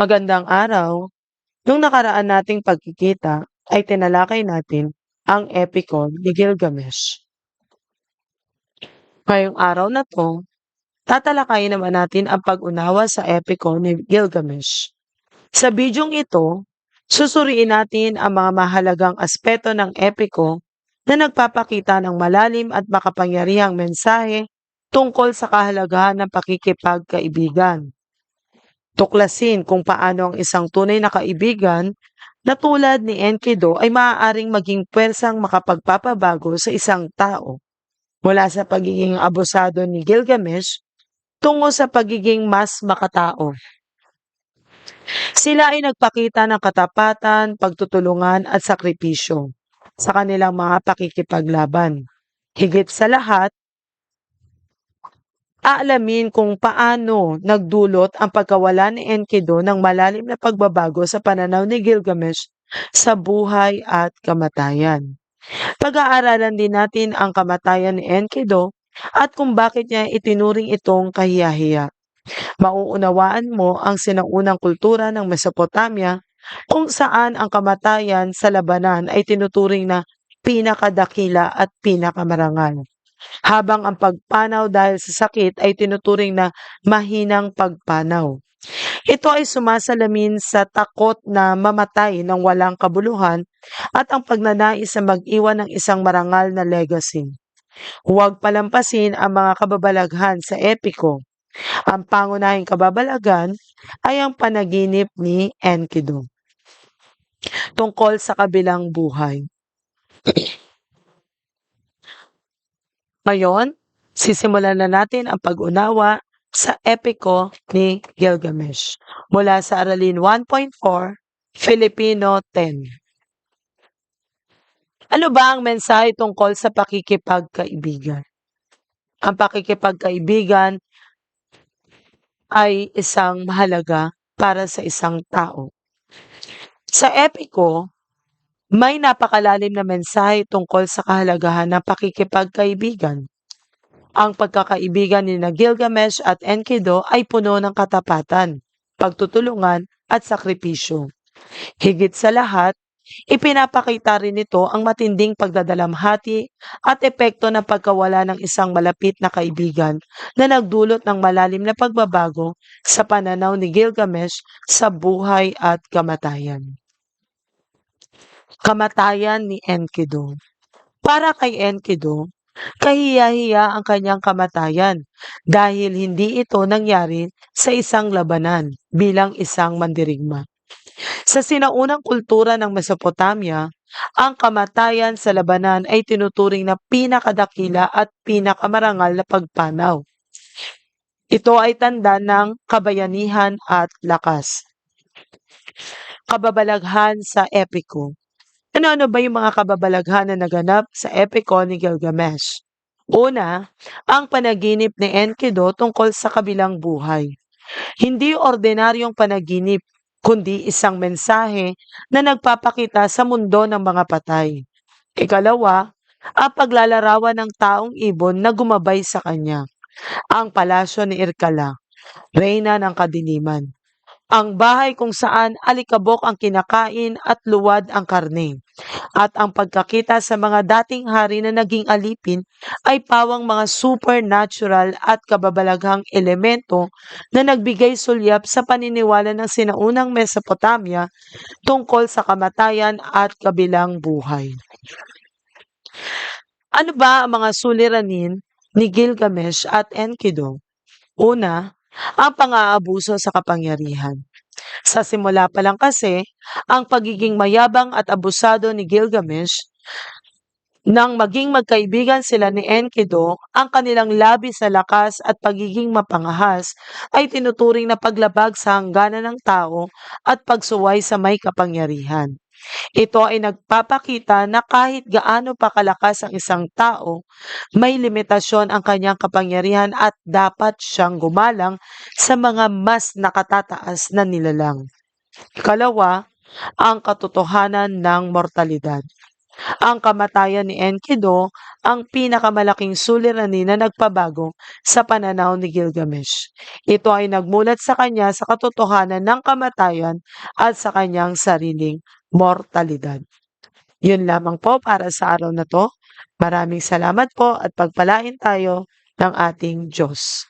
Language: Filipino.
Magandang araw. Nung nakaraan nating pagkikita ay tinalakay natin ang epiko ni Gilgamesh. Ngayong araw na 'to, tatalakayin naman natin ang pag-unawa sa epiko ni Gilgamesh. Sa bidyong ito, susuriin natin ang mga mahalagang aspeto ng epiko na nagpapakita ng malalim at makapangyarihang mensahe tungkol sa kahalagahan ng pakikipagkaibigan. Tuklasin kung paano ang isang tunay na kaibigan na tulad ni Enkidu ay maaaring maging puwersang makapagpapabago sa isang tao mula sa pagiging abusado ni Gilgamesh tungo sa pagiging mas makatao. Sila ay nagpakita ng katapatan, pagtutulungan at sakripisyo sa kanilang mga pakikipaglaban. Higit sa lahat, aalamin kung paano nagdulot ang pagkawala ni Enkidu ng malalim na pagbabago sa pananaw ni Gilgamesh sa buhay at kamatayan. Pag-aaralan din natin ang kamatayan ni Enkidu at kung bakit niya itinuring itong kahiyahiya. Mauunawaan mo ang sinaunang kultura ng Mesopotamia kung saan ang kamatayan sa labanan ay tinuturing na pinakadakila at pinakamarangal. Habang ang pagpanaw dahil sa sakit ay tinuturing na mahinang pagpanaw. Ito ay sumasalamin sa takot na mamatay ng walang kabuluhan at ang pagnanais na mag-iwan ng isang marangal na legacy. Huwag palampasin ang mga kababalaghan sa epiko. Ang pangunahing kababalagan ay ang panaginip ni Enkidu tungkol sa kabilang buhay. Ngayon, sisimulan na natin ang pag-unawa sa epiko ni Gilgamesh mula sa Aralin 1.4, Filipino 10. Ano ba ang mensahe tungkol sa pakikipagkaibigan? Ang pakikipagkaibigan ay isang mahalaga para sa isang tao. Sa epiko, may napakalalim na mensahe tungkol sa kahalagahan ng pakikipagkaibigan. Ang pagkakaibigan ni Gilgamesh at Enkidu ay puno ng katapatan, pagtutulungan at sakripisyo. Higit sa lahat, ipinapakita rin nito ang matinding pagdadalamhati at epekto ng pagkawala ng isang malapit na kaibigan na nagdulot ng malalim na pagbabago sa pananaw ni Gilgamesh sa buhay at kamatayan. Kamatayan ni Enkidu Para kay Enkidu, kahiya-hiya ang kanyang kamatayan dahil hindi ito nangyari sa isang labanan bilang isang mandirigma. Sa sinaunang kultura ng Mesopotamia, ang kamatayan sa labanan ay tinuturing na pinakadakila at pinakamarangal na pagpanaw. Ito ay tanda ng kabayanihan at lakas. Kababalaghan sa epiko Ano-ano ba yung mga kababalaghan na naganap sa epiko ni Gilgamesh? Una, ang panaginip ni Enkidu tungkol sa kabilang buhay. Hindi ordinaryong panaginip, kundi isang mensahe na nagpapakita sa mundo ng mga patay. Ikalawa, ang paglalarawan ng taong ibon na gumabay sa kanya. Ang palasyo ni Irkala, reyna ng kadiliman. Ang bahay kung saan alikabok ang kinakain at luwad ang karne. At ang pagkakita sa mga dating hari na naging alipin ay pawang mga supernatural at kababalaghang elemento na nagbigay sulyap sa paniniwala ng sinaunang Mesopotamia tungkol sa kamatayan at kabilang buhay. Ano ba ang mga suliranin ni Gilgamesh at Enkidu? Una, ang pang-aabuso sa kapangyarihan. Sa simula pa lang kasi, ang pagiging mayabang at abusado ni Gilgamesh nang maging magkaibigan sila ni Enkidu, ang kanilang labis na lakas at pagiging mapangahas ay tinuturing na paglabag sa hangganan ng tao at pagsuway sa may kapangyarihan. Ito ay nagpapakita na kahit gaano pa kalakas ang isang tao, may limitasyon ang kanyang kapangyarihan at dapat siyang gumalang sa mga mas nakatataas na nilalang. Ikalawa, ang katotohanan ng mortalidad. Ang kamatayan ni Enkidu ang pinakamalaking suliranin na nagpabago sa pananaw ni Gilgamesh. Ito ay nagmulat sa kanya sa katotohanan ng kamatayan at sa kanyang sariling mortalidad. Yun lamang po para sa araw na to. Maraming salamat po at pagpalain tayo ng ating Diyos.